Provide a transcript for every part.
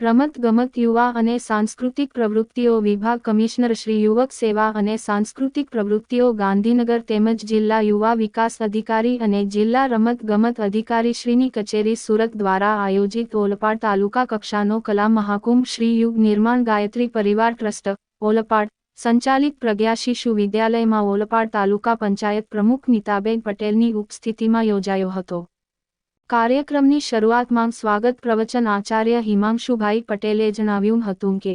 રમતગમત યુવા અને સાંસ્કૃતિક પ્રવૃત્તિઓ વિભાગ કમિશનર શ્રી યુવક સેવા અને સાંસ્કૃતિક પ્રવૃત્તિઓ ગાંધીનગર તેમજ જિલ્લા યુવા વિકાસ અધિકારી અને જિલ્લા રમતગમત અધિકારી શ્રીની કચેરી સુરત દ્વારા આયોજિત ઓલપાડ તાલુકા કક્ષાનો કલા મહાકુંભ શ્રી યુગ નિર્માણ ગાયત્રી પરિવાર ટ્રસ્ટ, ઓલપાડ સંચાલિત પ્રજ્ઞા શિશુ વિદ્યાલયમાં ઓલપાડ તાલુકા પંચાયત પ્રમુખ નીતાબેન પટેલની ઉપસ્થિતિમાં યોજાયો હતો. કાર્યક્રમની શરૂઆતમાં સ્વાગત પ્રવચન આચાર્ય હિમાંશુભાઈ પટેલે જણાવ્યું હતું કે,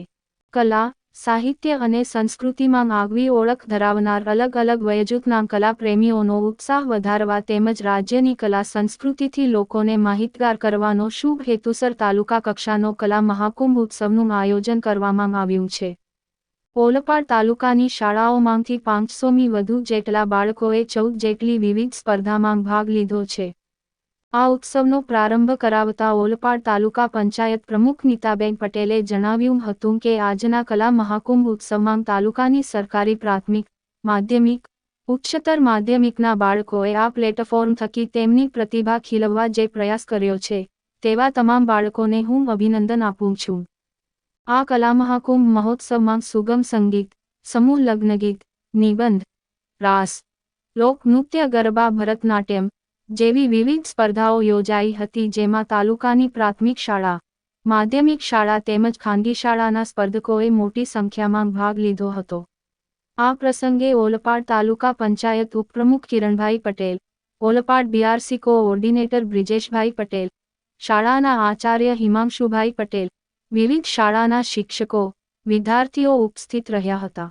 કલા, સાહિત્ય અને સંસ્કૃતિમાં આગવી ઓળખ ધરાવનાર અલગ અલગ વયજૂથના કલાપ્રેમીઓનો ઉત્સાહ વધારવા તેમજ રાજ્યની કલા સંસ્કૃતિથી લોકોને માહિતગાર કરવાનો શુભ હેતુસર તાલુકા કક્ષાનો કલા મહાકુંભ ઉત્સવનું આયોજન કરવામાં આવ્યું છે. ઓલપાડ તાલુકાની શાળાઓમાંથી પાંચસોમી વધુ જેટલા બાળકોએ ચૌદ જેટલી વિવિધ સ્પર્ધામાં ભાગ લીધો છે. આ ઉત્સવનો પ્રારંભ કરાવતા ઓલપાડ તાલુકા પંચાયત પ્રમુખ નીતાબેન પટેલે જણાવ્યું હતું કે આજના કલા મહાકુંભ ઉત્સવમાં તાલુકાની સરકારી પ્રાથમિક, માધ્યમિક, ઉચ્ચતર માધ્યમિકના બાળકોએ આ પ્લેટફોર્મ થકી તેમની પ્રતિભા ખીલવવા જે પ્રયાસ કર્યો છે, તેવા તમામ બાળકોને હું અભિનંદન આપું છું. આ કલા મહાકુંભ મહોત્સવમાં સુગમ સંગીત સમૂહ લગ્નગીત નિબંધ રાસ લોકનૃત્ય ગરબા ભરતનાટ્યમ જેવી વિવિધ સ્પર્ધાઓ યોજાઈ હતી જેમાં તાલુકાની પ્રાથમિક શાળા માધ્યમિક શાળા તેમજ ખાનગી શાળાના સ્પર્ધકોએ મોટી સંખ્યામાં ભાગ લીધો હતો આ પ્રસંગે ઓલપાડ તાલુકા પંચાયત ઉપપ્રમુખ કિરણભાઈ પટેલ ઓલપાડ બીઆરસી કોઓર્ડિનેટર બ્રિજેશભાઈ પટેલ શાળાના આચાર્ય હિમાંશુભાઈ પટેલ વિવિધ શાળાના શિક્ષકો વિદ્યાર્થીઓ ઉપસ્થિત રહ્યા હતા.